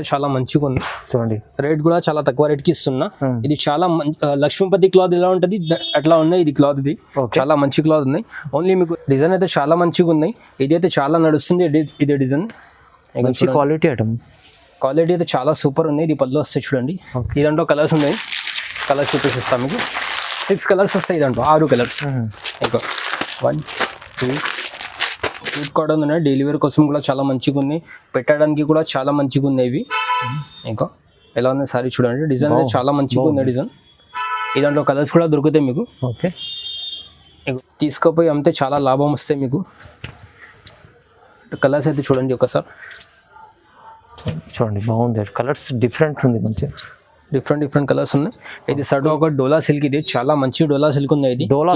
చాలా మంచిగా ఉంది. చూడండి. రేట్ కూడా చాలా తక్కువ రేట్కి ఇస్తున్నా. ఇది చాలా లక్ష్మీపతి క్లాత్ ఎలా ఉంటది? అట్లా ఉన్నాయి ఇది క్లాత్ ఇది. చాలా మంచి క్లాత్ ఉన్నాయి. ఓన్లీ మీకు డిజైన్ అయితే చాలా మంచిగా ఉన్నాయి. ఇది అయితే చాలా నడుస్తుంది. ఇది- డిజైన్. మంచి క్వాలిటీ ఐటమ్ క్వాలిటీ అయితే చాలా సూపర్ ఉంది ఇది పళ్ళు వస్తాయి చూడండి. ఈ దాంట్లో కలర్స్ ఉన్నాయి. కలర్స్ చూపిస్తాను మీకు. సిక్స్ కలర్స్ వస్తాయి దాంట్లో ఆరు కలర్స్. ఇంకా వన్ టూ సూట్ కాటన్ ఉన్నాయి. డెలివరీ కోసం కూడా చాలా మంచిగా ఉన్నాయి. పెట్టడానికి కూడా చాలా మంచిగా ఉన్నాయి ఇవి. ఇంకా ఎలా ఉంది సారీ చూడండి. డిజైన్ చాలా మంచిగా ఉంది డిజైన్ ఈ దాంట్లో కలర్స్ కూడా దొరుకుతాయి మీకు. ఓకే. తీసుకుపోయి అమ్మితే చాలా లాభం వస్తాయి మీకు. కలర్స్ అయితే చూడండి ఒకసారి. చూడండి బాగుంది. కలర్స్ డిఫరెంట్ ఉంది మంచిగా. డిఫరెంట్ డిఫరెంట్ కలర్స్ ఉన్నాయి. ఇది సడన్ ఒక డోలా సిల్క్ ఇది. చాలా మంచి డోలా సిల్క్ ఉంది ఇది. డోలా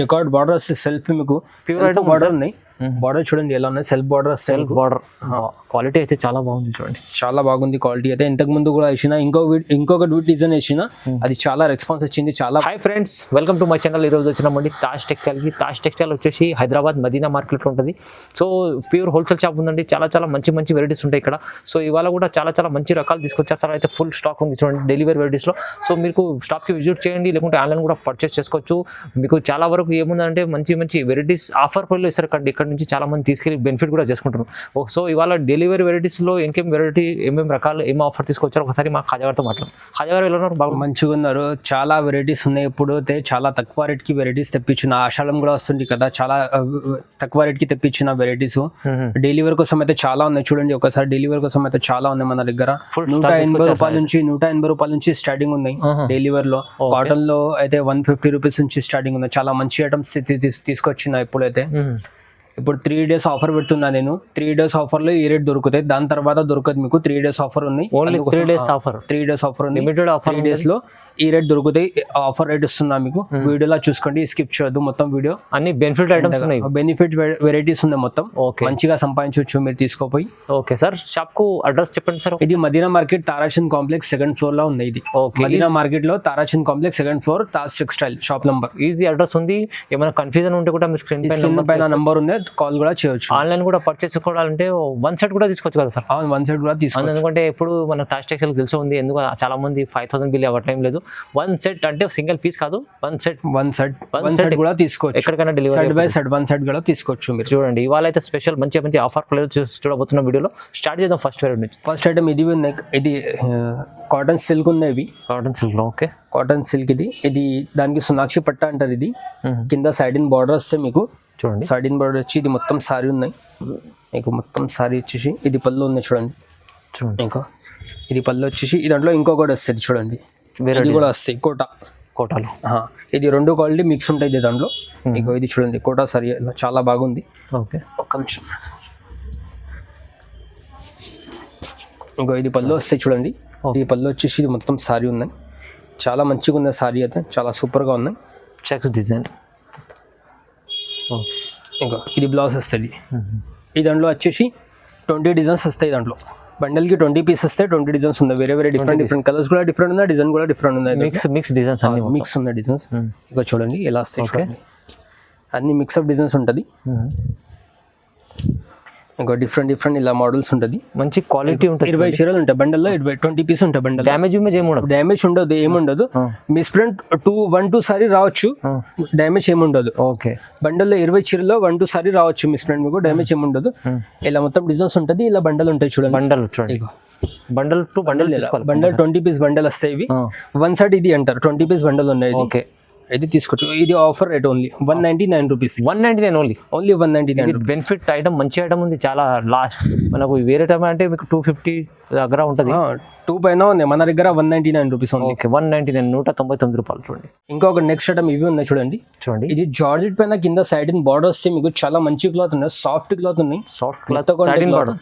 జకాట్ బార్డర్ సెల్ఫ్ మీకు item బార్డర్ ఉన్నాయి. బార్డర్ చూడండి ఎలా ఉన్నాయి. Self border self border quality అయితే చాలా బాగుంది చూడండి. చాలా బాగుంది క్వాలిటీ అయితే. ఇంతకు ముందు కూడా వేసిన ఇంకో ఇంకొక డిజైన్ వేసిన అది చాలా రెస్పాన్స్ వచ్చింది చాలా hi friends welcome to my channel ఈరోజు వచ్చినామండి తాజ్ టెక్స్టైల్కి తాజ్ టెక్స్టైల్ వచ్చేసి హైదరాబాద్ మదీనా మార్కెట్లో ఉంటుంది. సో ప్యూర్ హోల్సేల్ షాప్ ఉందండి. చాలా చాలా మంచి మంచి వెరైటీస్ ఉంటాయి ఇక్కడ. సో ఇవాళ కూడా చాలా చాలా మంచి రకాలు తీసుకొచ్చారు. సార్ అయితే ఫుల్ స్టాక్ ఉంది చూడండి డెలివరీ వెరైటీస్లో సో మీకు స్టాప్కి విజిట్ చేయండి లేకుంటే ఆన్లైన్ కూడా పర్చేస్ చేసుకోవచ్చు. మీకు చాలా వరకు ఏముందంటే మంచి మంచి వెరైటీస్ ఆఫర్ ప్రైస్లో ఇస్తారు ఇక్కడ ఇక్కడ నుంచి చాలా మంది తీసుకెళ్ళి బెనిఫిట్ కూడా చేసుకుంటారు సో ఇవాళ డెలివరీ వెరైటీస్లో ఇంకేం వెరైటీ ఏమేమి రకాలు ఏం ఆఫర్ తీసుకొచ్చారో ఒకసారి మా ఖాజాగారితో మాట్లాడు ఖాజాగారు ఎలా ఉన్నారు? బాగా మంచిగా ఉన్నారు. చాలా వెరైటీస్ ఉన్నాయి. ఇప్పుడు అయితే చాలా తక్కువ రేట్కి వెరైటీస్ తెప్పించిన ఆషాఢం కూడా వస్తుంది కదా. చాలా తక్కువ రేట్కి తెప్పించిన వెరైటీస్ డెలివరీ కోసం అయితే చాలా ఉన్నాయి. చూడండి ఒకసారి డెలివరీ కోసం అయితే చాలా ఉన్నాయి మన దగ్గర. నూట ఎనభై రూపాయల నుంచి నూట ఎనభై రూపాయల నుంచి స్టార్టింగ్ ఉన్నాయి. డెలివరీ లో. కాటన్లో అయితే వన్ ఫిఫ్టీ రూపీస్ నుంచి స్టార్టింగ్ ఉన్నాయి. చాలా మంచి ఐటమ్స్ తీసుకొచ్చిన ఇప్పుడైతే. ఇప్పుడు త్రీ డేస్ ఆఫర్ పెడుతున్నా నేను. త్రీ డేస్ ఆఫర్లో ఈ రేట్ దొరుకుతాయి. దాని తర్వాత దొరకదు మీకు. త్రీ డేస్ ఆఫర్ ఉన్నాయి. Only three days offer three days offer ఉంది లిమిటెడ్ ఆఫర్ త్రీ డేస్లో ఈ రేట్ దొరుకుతాయి. ఆఫర్ రేట్ ఇస్తున్నా మీకు. వీడియోలో చూసుకోండి స్కిప్ చేయొద్దు మొత్తం వీడియో. అన్ని బెనిఫిట్ ఐటమ్స్ ఉన్నాయి. బెనిఫిట్ వెరైటీస్ ఉన్నాయి మొత్తం. ఓకే మంచిగా సంపాదించవచ్చు మీరు తీసుకోపోయి. ఓకే సార్ షాప్కు అడ్రస్ చెప్పండి సార్ ఇది Madina market Tarachand complex second ఫ్లోర్లో ఉంది ఇది. ఓకే మదీనా మార్కెట్లో Tarachand complex second floor Taj textile shop number easy address ఉంది. ఏమైనా కన్ఫ్యూజన్ ఉంటే కూడా మీ స్క్రీన్ పైన నంబర్ ఉంది కాల్ కూడా చేయొచ్చు. ఆన్లైన్ కూడా పర్చేస్ చేసుకోవాలంటే వన్ సెట్ కూడా తీసుకోవచ్చు కదా సార్ వన్ సైడ్ కూడా తీసుకోవచ్చు. ఎందుకంటే ఇప్పుడు మన టాస్ టెక్స్టైల్ తెలిసి ఉంది. ఎందుకు? చాలా మంది ఫైవ్ థౌసండ్ బిల్ అవ్వటం లేదు. వన్ సెట్ అంటే సింగిల్ పీస్ కాదు one set. One set one set కూడా తీసుకోవచ్చు. ఎక్కడికైనా delivery side by side one side కూడా తీసుకోవచ్చు మీరు. చూడండి ఇవాళ అయితే స్పెషల్ మంచి మంచి ఆఫర్ ప్లేయర్ చూడబోతున్న వీడియోలో స్టార్ట్ చేద్దాం ఫస్ట్ వేరే నుంచి. ఫస్ట్ ఐటమ్ ఇది ఉన్నాయి ఇది కాటన్ సిల్క్ ఉన్నాయి ఇవి. Cotton silk okay cotton silk ఇది. ఇది దానికి సునాక్షి పట్ట అంటారు ఇది. కింద సైడ్ ఇన్ బార్డర్ వస్తే మీకు చూడండి. సైడ్ ఇన్ బార్డర్ వచ్చి ఇది మొత్తం సారీ ఉన్నాయి. మీకు మొత్తం సారీ వచ్చేసి ఇది పళ్ళు ఉన్నాయి చూడండి. చూడండి. ఇంకా ఇది పళ్ళు వచ్చేసి ఇది దాంట్లో ఇంకొకటి వస్తుంది చూడండి. వేరే ఇది కూడా వస్తాయి కోట. కోటాలో. ఇది రెండు క్వాలిటీ మిక్స్ ఉంటాయి దాంట్లో. ఇగో ఇది చూడండి కోట సరి చాలా బాగుంది. ఓకే. ఒక్క నిమిషం. ఇంకో ఇది పళ్ళు వస్తాయి చూడండి. ఈ పళ్ళు వచ్చేసి ఇది మొత్తం సారీ ఉన్నాయి చాలా మంచిగా ఉంది సారీ అయితే చాలా సూపర్గా ఉన్నాయి. చెక్స్ డిజైన్ ఇంకా ఇది బ్లౌజ్ వస్తుంది ఈ దాంట్లో వచ్చేసి ట్వంటీ డిజైన్స్ వస్తాయి దాంట్లో. బండల్కి ట్వంటీ పీస్ వస్తాయి ట్వంటీ డిజైన్స్ ఉన్నాయి. వేరే వేరే డిఫరెంట్ డిఫరెంట్ కలర్స్ కూడా డిఫరెంట్ ఉన్నాయి డిజైన్ కూడా డిఫరెంట్ ఉన్నాయి. మిక్స్ మిక్స్ డిజైన్స్ అన్ని మిక్స్ ఉన్నాయి డిజైన్స్ ఇక చూడండి ఎలా వస్తాయి అన్ని మిక్స్ అప్ డిజైన్స్ ఉంటుంది ఇంకా డిఫరెంట్ డిఫరెంట్ ఇలా మోడల్స్ ఉంటుంది. మంచి క్వాలిటీ ఉంటుంది ఇరవై చీరలు ఉంటాయి. బండల్లో ఇరవై ట్వంటీ పీస్ ఉంటాయి బండల్ డ్యామేజ్ ఇమేజ్ ఏమి ఉండదు. డ్యామేజ్ ఉండదు ఏముండదు misprint two one two sari రావచ్చు. డ్యామేజ్ ఏముండదు ఓకే. బండల్లో ఇరవై చీరలో వన్ టూ సారీ రావచ్చు మిస్ప్రింట్ మీకు. డ్యామేజ్ ఏముండదు ఇలా మొత్తం డిజైన్స్ ఉంటుంది ఇలా బండల్ ఉంటాయి చూడండి. బండల్ చూడండి. Bundle to bundle bundle twenty piece bundle వస్తాయి ఇవి. వన్ సైడ్ ఇది అంటారు. ట్వంటీ పీస్ బండల్ ఉన్నాయి. ఓకే. ఇది తీసుకోవచ్చు ఇది offer rate only one ninety nine rupees one ninety nine only only one ninety nine benefit item మంచి ఐటమ్ ఉంది చాలా లాస్ట్ మనకు వేరే టైం అంటే మీకు టూ ఫిఫ్టీ దగ్గర ఉంటుంది. టూ పైన ఉంది. మన దగ్గర వన్ నైన్టీ నైన్ రూపీస్ ఉంది ఓకే వన్ నైన్టీ నైన్ నూట తొంభై తొమ్మిది రూపాయలు చూడండి. ఇంకొక నెక్స్ట్ ఐటమ్ ఇవి ఉన్నాయి చూడండి. చూడండి. ఇది జార్జెట్ పైన కింద సైడ్ ఇన్ బార్డర్ వస్తే మీకు చాలా మంచి క్లాత్ ఉన్నాయి. సాఫ్ట్ క్లాత్ ఉన్నాయి. Soft cloth side in border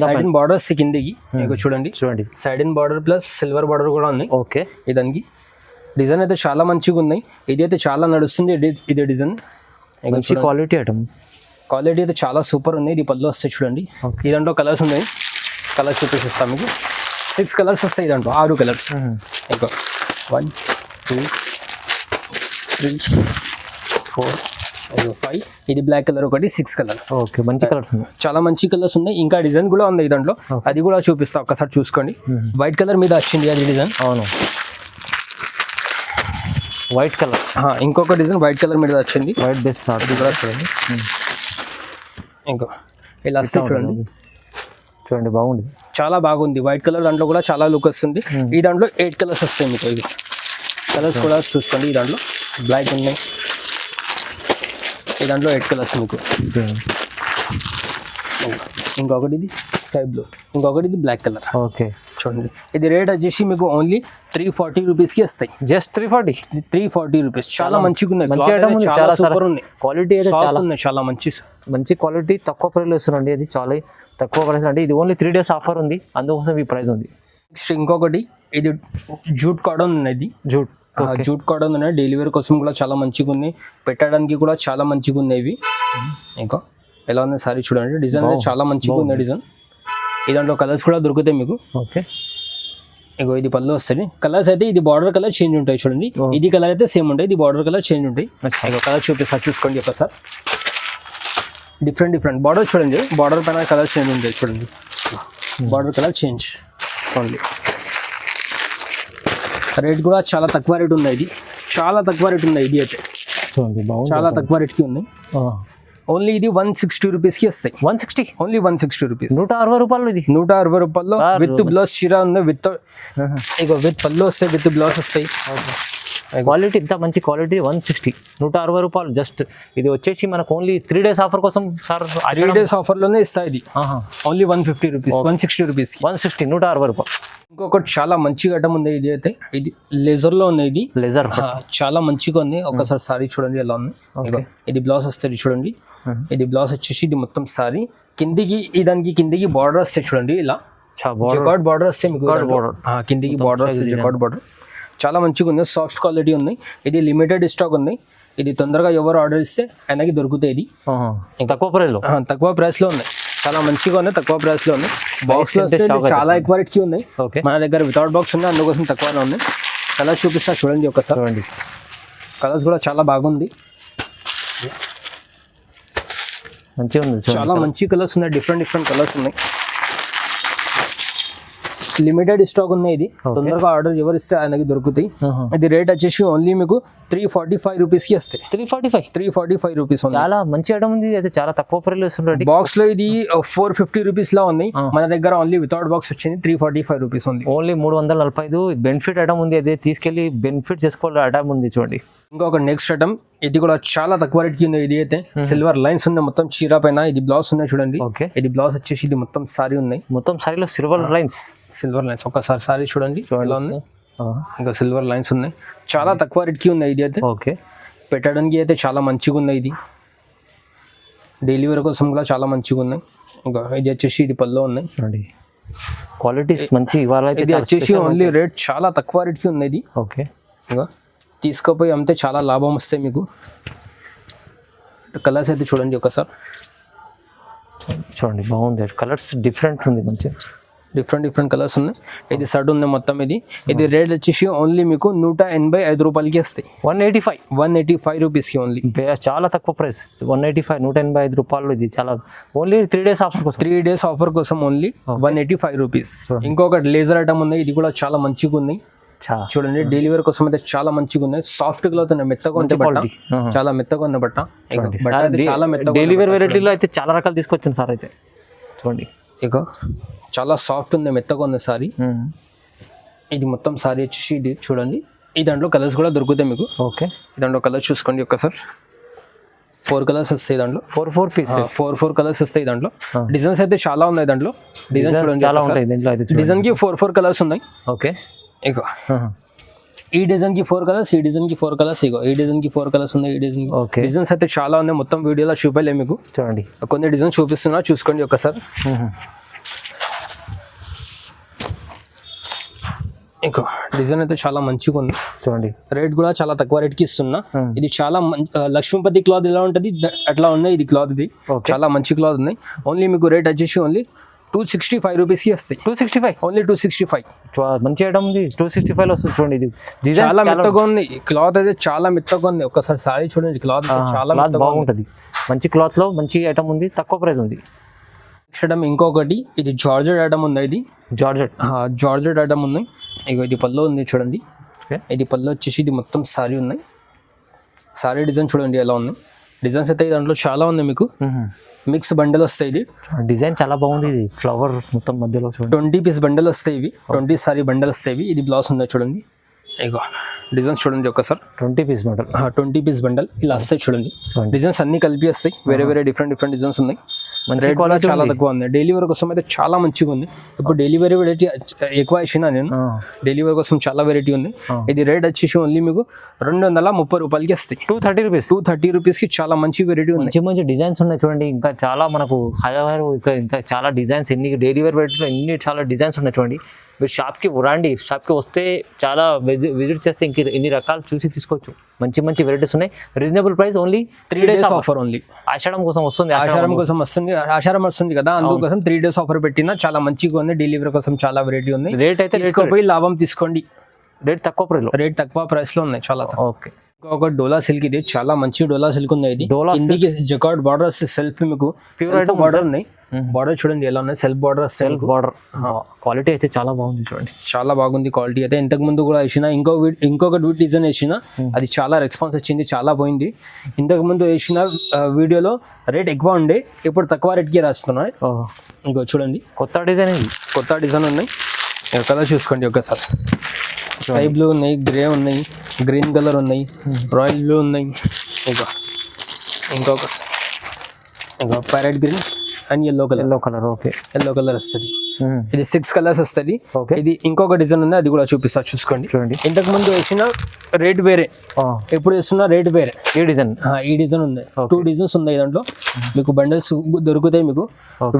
side in borders కిందకి. మీకు చూడండి. చూడండి. Side in border plus silver border కూడా ఉన్నాయి. ఓకే. ఇదానికి. డిజైన్ అయితే చాలా మంచిగా ఉన్నాయి. ఇది అయితే చాలా నడుస్తుంది. ఇది డిజైన్. మంచి క్వాలిటీ ఐటమ్ క్వాలిటీ అయితే చాలా సూపర్ ఉంది ఇది పళ్ళు వస్తాయి చూడండి. ఈ దాంట్లో కలర్స్ ఉన్నాయి. కలర్స్ చూపిస్తాను మీకు. సిక్స్ కలర్స్ వస్తాయి దాంట్లో ఆరు కలర్స్ ఇంకా one two three four five ఇది బ్లాక్ కలర్ ఒకటి సిక్స్ కలర్స్ ఓకే మంచి కలర్స్ ఉన్నాయి. చాలా మంచి కలర్స్ ఉన్నాయి. ఇంకా డిజైన్ కూడా ఉంది దాంట్లో అది కూడా చూపిస్తా. ఒక్కసారి చూసుకోండి. వైట్ కలర్ మీద వచ్చింది అది డిజైన్. అవును. వైట్ కలర్ ఇంకొక డిజైన్ వైట్ కలర్ మీద వచ్చింది. వైట్ బెస్ట్ ఇది కూడా చూడండి. ఇంకో. ఇలా చూడండి. చూడండి బాగుంది. చాలా బాగుంది. వైట్ కలర్ దాంట్లో కూడా చాలా లుక్ వస్తుంది. ఈ దాంట్లో ఎయిట్ కలర్స్ వస్తాయి మీకు ఇది కలర్స్ కూడా చూసుకోండి ఈ దాంట్లో. బ్లాక్ ఉన్నాయి. ఈ దాంట్లో ఎయిట్ కలర్స్ మీకు. ఇంకొకటి ఇది స్కై బ్లూ ఇంకొకటి ఇది బ్లాక్ కలర్ ఓకే. చూడండి. ఇది రేట్ వచ్చేసి మీకు ఓన్లీ త్రీ ఫార్టీ రూపీస్కి వస్తాయి. జస్ట్ త్రీ ఫార్టీ ఇది త్రీ ఫార్టీ రూపీస్ చాలా మంచిగా ఉన్నాయి చాలా సూపర్ ఉన్నాయి. క్వాలిటీ అయితే చాలా ఉన్నాయి. చాలా మంచి మంచి క్వాలిటీ తక్కువ ప్రైస్లో ఇస్తున్నాండి అది చాలా తక్కువ ప్రైస్ అంటే ఇది ఓన్లీ త్రీ డేస్ ఆఫర్ ఉంది. అందుకోసం ఈ ప్రైస్ ఉంది. నెక్స్ట్ ఇంకొకటి ఇది జూట్ కాటన్ ఉన్నది. జూట్. జూట్ కాటన్ ఉన్నాయి డెలివరీ కోసం కూడా చాలా మంచిగా ఉన్నాయి. పెట్టడానికి కూడా చాలా మంచిగా ఉన్నాయి ఇవి. ఇంకా ఎలా ఉంది సారీ చూడండి. డిజైన్ చాలా మంచిగా ఉంది డిజైన్ ఈ దాంట్లో కలర్స్ కూడా దొరుకుతాయి మీకు. ఓకే ఇగో ఇది పళ్ళు వస్తుంది. కలర్స్ అయితే ఇది బార్డర్ కలర్ చేంజ్ ఉంటాయి చూడండి. ఇది కలర్ అయితే సేమ్ ఉంటాయి. ఇది బార్డర్ కలర్ చేంజ్ ఉంటాయి. ఇగో కలర్ చూపిస్తా చూసుకోండి ఒకసారి డిఫరెంట్ డిఫరెంట్ బార్డర్ చూడండి. బార్డర్ పైన కలర్ చేంజ్ ఉంటాయి చూడండి. Border colour change only rate కూడా చాలా తక్కువ రేట్ ఉంది ఇది. చాలా తక్కువ రేట్ ఉంది ఇది అయితే. చాలా తక్కువ రేట్కి ఉంది ఓన్లీ ఇది వన్ సిక్స్టీ రూపీస్కి వస్తాయి. One sixty only one sixty rupees నూట అరవై రూపాయలు ఇది. నూట అరవై రూపాయల్లో విత్ బ్లౌజ్ చీర ఉంది విత్ ఇగో విత్ పళ్ళు వస్తాయి విత్ బ్లౌజ్ వస్తాయి. క్వాలిటీ ఇంత మంచి క్వాలిటీ వన్ సిక్స్టీ నూట అరవై రూపాయలు జస్ట్ ఇది వచ్చేసి మనకు ఓన్లీ త్రీ డేస్ ఆఫర్ కోసం సార్ త్రీ డేస్ ఆఫర్లోనే ఇస్తాయి ఇది. Only one fifty rupees one sixty రూపీస్కి వన్ సిక్స్టీ నూట అరవై రూపాయలు. ఇంకొకటి చాలా మంచి ఐటమ్ ఉంది ఇది అయితే. ఇది లేజర్లో ఉంది ఇది. లెజర్ చాలా మంచిగా ఉంది ఒకసారి సారీ చూడండి ఎలా ఉంది. ఇది బ్లౌజ్ వస్తుంది చూడండి. ఇది బ్లౌజ్ వచ్చేసి ఇది మొత్తం సారీ. కిందికి దానికి కిందికి బార్డర్ వస్తాయి చూడండి ఇలా. జకాట్ బార్డర్ వస్తే మీకు కిందికి బార్డర్ వస్తుంది జకాట్ బార్డర్ చాలా మంచిగా ఉంది. సాఫ్ట్ క్వాలిటీ ఉంది. ఇది లిమిటెడ్ స్టాక్ ఉంది. ఇది తొందరగా ఎవరు ఆర్డర్ ఇస్తే ఆయనకి దొరుకుతాయి ఇది. తక్కువ ప్రైస్లో తక్కువ ప్రైస్లో ఉన్నాయి. చాలా మంచిగా ఉన్నాయి. తక్కువ ప్రైస్లో ఉన్నాయి. బాక్స్ వస్తే చాలా ఎక్కువ రేట్కి ఉన్నాయి. ఓకే మన దగ్గర వితౌట్ బాక్స్ ఉంది అందుకోసం తక్కువనే ఉంది కలర్స్ చూపిస్తా చూడండి ఒకసారి. కలర్స్ కూడా చాలా బాగుంది. మంచిగా ఉంది చాలా మంచి కలర్స్ ఉన్నాయి డిఫరెంట్ డిఫరెంట్ కలర్స్ ఉన్నాయి. లిమిటెడ్ స్టాక్ ఉన్నాయి ఇది. తొందరగా ఆర్డర్ ఎవరు ఇస్తే ఆయనకి దొరుకుతాయి. ఇది రేట్ వచ్చేసి ఓన్లీ మీకు త్రీ ఫార్టీ ఫైవ్ రూపీస్కి వస్తాయి. Three forty five three forty five rupees ఉంది చాలా మంచి ఐటమ్ ఉంది. అయితే చాలా తక్కువ ఇస్తుండండి బాక్స్లో ఇది ఫోర్ ఫిఫ్టీ రూపీస్లో ఉంది మన దగ్గర ఓన్లీ వితౌట్ బాక్స్ వచ్చింది త్రీ ఫార్టీ ఫైవ్ రూపీస్ ఉంది ఓన్లీ మూడు వందల నలభై ఐదు బెనిఫిట్ ఐటమ్ ఉంది. అదే తీసుకెళ్ళి బెనిఫిట్ చేసుకోవాలి ఐటమ్ ఉంది చూడండి. ఇంకొక నెక్స్ట్ ఐటమ్ ఇది కూడా చాలా తక్కువ రేట్కి ఉంది. ఇది అయితే సిల్వర్ లైన్స్ ఉన్నాయి. మొత్తం చీర పైన ఇది బ్లౌజ్ ఉన్నాయి చూడండి. ఓకే. ఇది బ్లౌజ్ వచ్చేసి ఇది మొత్తం సారీ ఉన్నాయి. మొత్తం సారీలో సిల్వర్ లైన్స్ సిల్వర్ లైన్స్ ఒకసారి సారీ చూడండి. ఉంది ఇంకా సిల్వర్ లైన్స్ ఉన్నాయి. చాలా తక్కువ రేట్కి ఉన్నాయి ఇది అయితే. ఓకే. పెట్టడానికి అయితే చాలా మంచిగా ఉన్నాయి ఇది. డెలివరీ కోసం కూడా చాలా మంచిగా ఉన్నాయి. ఇంకా ఇది వచ్చేసి ఇది పల్లో ఉన్నాయి. చూడండి. క్వాలిటీస్ మంచి ఇవాళ ఇది వచ్చేసి ఓన్లీ రేట్ చాలా తక్కువ రేట్కి ఉంది ఇది. ఓకే. ఇంకా తీసుకుపోయి అమ్మితే చాలా లాభం వస్తాయి మీకు. కలర్స్ అయితే చూడండి ఒకసారి. చూడండి బాగుంది. కలర్స్ డిఫరెంట్ ఉంది మంచి డిఫరెంట్ డిఫరెంట్ కలర్స్ ఉన్నాయి. ఇది షర్ట్ ఉంది మొత్తం ఇది. ఇది రేట్ వచ్చేసి ఓన్లీ మీకు నూట ఎనభై ఐదు రూపాయలకి వస్తాయి. One eighty five. One eighty five రూపీస్కి ఓన్లీ చాలా తక్కువ ప్రైస్. వన్ ఎయిటీ ఫైవ్ నూట ఎనభై ఐదు రూపాయలు ఇది చాలా. ఓన్లీ త్రీ డేస్ ఆఫర్ కోసం. త్రీ డేస్ ఆఫర్ కోసం only one eighty five rupees. ఇంకొకటి లేజర్ ఐటమ్ ఉంది. ఇది కూడా చాలా మంచిగా ఉంది చూడండి డెలివరీ కోసం అయితే చాలా మంచిగా ఉన్నాయి. సాఫ్ట్ క్లాత్ మెత్తగా ఉంది బట్ట. చాలా మెత్తగా ఉంది బట్ట. చాలా మెత్తగా డైలీ వేర్ వెరైటీలో అయితే చాలా రకాలు తీసుకొచ్చాను సార్ అయితే. చూడండి. ఇక చాలా సాఫ్ట్ ఉంది మెత్తగా ఉంది సారీ. ఇది మొత్తం సారీ వచ్చేసి ఇది చూడండి. ఈ దాంట్లో కలర్స్ కూడా దొరుకుతాయి మీకు. ఓకే. ఈ దాంట్లో కలర్స్ చూసుకోండి ఒక్కసారి ఫోర్ కలర్స్ వస్తాయి దాంట్లో. Four four piece four four colours వస్తాయి దాంట్లో. డిజైన్స్ అయితే చాలా ఉన్నాయి దాంట్లో. డిజైన్ చూడండి చాలా ఉంటాయి దీంట్లో. డిజైన్కి ఫోర్ ఫోర్ కలర్స్ ఉన్నాయి. ఓకే. ఇక ఈ డిజైన్కి ఫోర్ కలర్స్ ఈ డిజైన్కి ఫోర్ కలర్స్ ఇగో ఈ డిజైన్కి ఫోర్ కలర్స్ ఉన్నాయి ఈ డిజైన్ ఓకే. డిజైన్స్ అయితే చాలా ఉన్నాయి మొత్తం వీడియోలో చూపలే మీకు. చూడండి. కొన్ని డిజైన్ చూపిస్తున్నా చూసుకోండి ఒకసారి. ఇంకో డిజైన్ అయితే చాలా మంచిగా ఉంది. చూడండి. రేట్ కూడా చాలా తక్కువ రేట్కి ఇస్తున్నా. ఇది చాలా లక్ష్మీపతి క్లాత్ ఎలా ఉంటుంది? అట్లా ఉన్నాయి ఇది క్లాత్ ఇది. చాలా మంచి క్లాత్ ఉన్నాయి ఓన్లీ మీకు రేట్ వచ్చేసి ఓన్లీ టూ సిక్స్టీ ఫైవ్ రూపీస్కి వస్తాయి. Two sixty five only two sixty five మంచి ఐటమ్ ఉంది. టూ సిక్స్టీ ఫైవ్ వస్తుంది చూడండి ఇది. చాలా మెత్తగా ఉంది. క్లాత్ అయితే చాలా మెత్తగా ఉంది. ఒకసారి సారీ చూడండి క్లాత్ చాలా బాగుంటుంది. మంచి క్లాత్లో మంచి ఐటమ్ ఉంది తక్కువ ప్రైస్ ఉంది. ఐటమ్ ఇంకొకటి ఇది జార్జెట్ ఐటమ్ ఉంది ఇది? జార్జెట్ జార్జెట్ ఐటమ్ ఉంది. ఇగో ఇది పళ్ళు ఉంది చూడండి. ఇది పళ్ళు వచ్చేసి ఇది మొత్తం సారీ ఉన్నాయి. సారీ డిజైన్ చూడండి ఎలా ఉంది. డిజైన్స్ అయితే దాంట్లో చాలా ఉంది మీకు. మిక్స్ బండల్ వస్తాయి ఇది. డిజైన్ చాలా బాగుంది ఇది. ఫ్లవర్ మొత్తం మధ్యలో ట్వంటీ పీస్ బండల్ వస్తాయి ఇవి. ట్వంటీ సారీ బండల్ వస్తాయి ఇది బ్లౌజ్ ఉందా చూడండి. ఇగో డిజైన్స్ చూడండి ఒకసారి twenty piece model twenty piece bundle ఇలా వస్తాయి చూడండి. చూడండి. డిజైన్స్ అన్ని కలిపి వస్తాయి. వేరే వేరే డిఫరెంట్ డిఫరెంట్ డిజైన్స్ ఉన్నాయి. మంచి quality చాలా. తక్కువ ఉంది. డెలివరీ కోసం అయితే చాలా మంచిగా ఉంది. ఇప్పుడు డెలివరీ వెరైటీ ఎక్కువ ఇచ్చిన నేను. డెలివరీ కోసం చాలా వెరైటీ ఉంది. ఇది రేట్ వచ్చేసి ఓన్లీ మీకు రెండు వందల ముప్పై రూపాయలకి వస్తాయి. Two thirty rupees two thirty రూపీస్కి చాలా మంచి వెరైటీ ఉంది. మంచి మంచి డిజైన్స్ ఉన్నాయి చూడండి. ఇంకా చాలా మనకు హైదరాబాద్ ఇంకా ఇంకా చాలా డిజైన్స్ ఎన్ని డైలీ వేర్ వెరైటీలో ఎన్ని చాలా డిజైన్స్ ఉన్నాయి చూడండి. మీరు షాప్కి రండి. షాప్కి వస్తే చాలా విజి విజిట్ చేస్తే ఇంక ఎన్ని రకాలు చూసి తీసుకోవచ్చు. మంచి మంచి వెరైటీస్ ఉన్నాయి. Reasonable price only three days offer. Only Ashadam కోసం వస్తుంది ఆషాఢం కోసం వస్తుంది ఆషాఢం వస్తుంది కదా అందుకోసం త్రీ డేస్ ఆఫర్ పెట్టినా చాలా మంచిగా ఉంది. డెలివరీ కోసం చాలా వెరైటీ ఉంది. రేట్ అయితే తీసుకోపోయి లాభం తీసుకోండి. రేట్ తక్కువ ప్రైస్లో రేట్ తక్కువ ప్రైస్లో ఉన్నాయి చాలా. ఓకే ఒక డోలా సిల్క్ ఇది చాలా మంచి డోలా సిల్క్ ఉంది ఇది డోలా కిందికి జకార్డ్ బార్డర్ సెల్ఫ్ మీకు ప్యూర్ బార్డర్ ఉన్నాయి బార్డర్ చూడండి ఎలా ఉన్నాయి self border self border quality అయితే చాలా బాగుంది చూడండి చాలా బాగుంది క్వాలిటీ అయితే ఇంతకు ముందు కూడా వేసిన ఇంకో ఇంకొక డ్యూట్ డిజైన్ వేసిన అది చాలా రెస్పాన్స్ వచ్చింది చాలా పోయింది ఇంతకు ముందు వేసిన వీడియోలో రేట్ ఎక్కువ ఉండే ఇప్పుడు తక్కువ రేట్కి రాస్తున్నాయి ఇంకో చూడండి కొత్త డిజైన్ కొత్త డిజైన్ ఉన్నాయి కలర్ చూసుకోండి ఒకసారి స్కై బ్లూ ఉన్నాయి గ్రే ఉన్నాయి గ్రీన్ కలర్ ఉన్నాయి రాయల్ బ్లూ ఉన్నాయి. ఇంకా ఇంకొక ఇంకా parrot green. And yellow colour yellow colour okay yellow colour వస్తుంది. ఇది సిక్స్ కలర్స్ వస్తుంది. ఓకే ఇది ఇంకొక డిజైన్ ఉంది అది కూడా చూపిస్తా చూసుకోండి. చూడండి. ఇంతకు ముందు వేసిన రేట్ వేరే. ఇప్పుడు వేస్తున్న రేట్ వేరే. ఈ డిజైన్ ఈ డిజైన్ ఉంది. టూ డిజైన్స్ ఉన్నాయి దాంట్లో. మీకు బండల్స్ దొరుకుతాయి మీకు.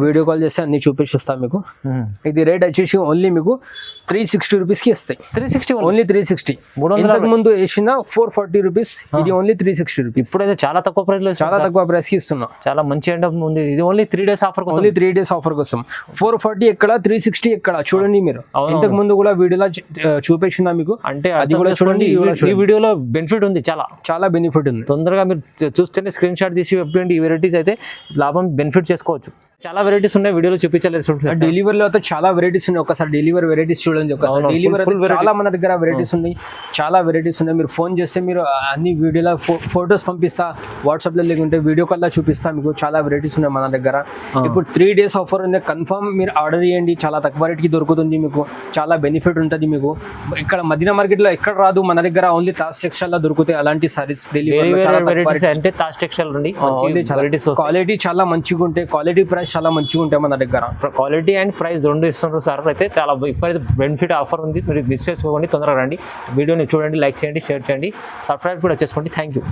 వీడియో కాల్ చేస్తే అన్ని చూపించిస్తాం మీకు. ఇది రేట్ వచ్చేసి ఓన్లీ మీకు త్రీ సిక్స్టీ రూపీస్కి ఇస్తాయి three sixty only three sixty ఇంతకు ముందు వేసిన ఫోర్ ఫార్టీ రూపీస్ ఇది ఓన్లీ త్రీ సిక్స్టీ రూపీస్ ఇప్పుడైతే చాలా తక్కువ ప్రైస్లో చాలా తక్కువ ప్రైస్కి ఇస్తున్నాం. చాలా మంచి ఎండ ఉంది. ఇది ఓన్లీ త్రీ డేస్ ఆఫర్ కోసం. ఓన్లీ త్రీ డేస్ ఆఫర్ కోసం. ఫోర్ ఫార్టీ ఎక్కడ త్రీ సిక్స్టీ ఎక్కడ? చూడండి మీరు. ఇంతకు ముందు కూడా వీడియోలో చూపించిందా మీకు? అంటే అది కూడా చూడండి ఈ వీడియోలో బెనిఫిట్ ఉంది చాలా. చాలా బెనిఫిట్ ఉంది. తొందరగా మీరు చూస్తేనే స్క్రీన్ షాట్ తీసి పంపించండి ఈ వెరైటీస్ అయితే లాభం బెనిఫిట్ చేసుకోవచ్చు. చాలా వెరైటీస్ ఉన్నాయి వీడియోలో చూపించలేదు చూడండి డెలివరీలో అయితే చాలా వెరైటీస్ ఉన్నాయి. ఒకసారి డెలివరీ వెరైటీస్ చూడండి. ఒకసారి డెలివరీ చాలా మన దగ్గర వెరైటీస్ ఉన్నాయి. చాలా వెరైటీస్ ఉన్నాయి. మీరు ఫోన్ చేస్తే మీరు అన్ని వీడియోలో ఫొటోస్ పంపిస్తా వాట్సాప్లో లేకుంటే వీడియో కాల్లో చూపిస్తా. మీకు చాలా వెరైటీస్ ఉన్నాయి మన దగ్గర. ఇప్పుడు త్రీ డేస్ ఆఫర్ ఉంది. కన్ఫర్మ్ మీరు ఆర్డర్ చేయండి. చాలా తక్కువ రేట్కి దొరుకుతుంది మీకు. చాలా బెనిఫిట్ ఉంటుంది మీకు. ఇక్కడ మదీనా మార్కెట్లో ఎక్కడ రాదు. మన దగ్గర ఓన్లీ తాస్ సెక్షన్లో దొరుకుతాయి అలాంటి సారీస్ వేరే డెలివరీ అంటే తాజ్ టెక్స్టైల్ క్వాలిటీ చాలా మంచిగా ఉంటాయి క్వాలిటీ ప్రైస్ చాలా మంచిగా ఉంటాయి మన దగ్గర. క్వాలిటీ అండ్ ప్రైస్ రెండు ఇస్తున్నారు సార్. అయితే చాలా ఇప్పుడైతే బెనిఫిట్ ఆఫర్ ఉంది. మీరు మిస్ చేసుకోకండి తొందరగా రండి. వీడియోని చూడండి లైక్ చేయండి షేర్ చేయండి. సబ్స్క్రైబ్ కూడా చేసుకోండి. Thank you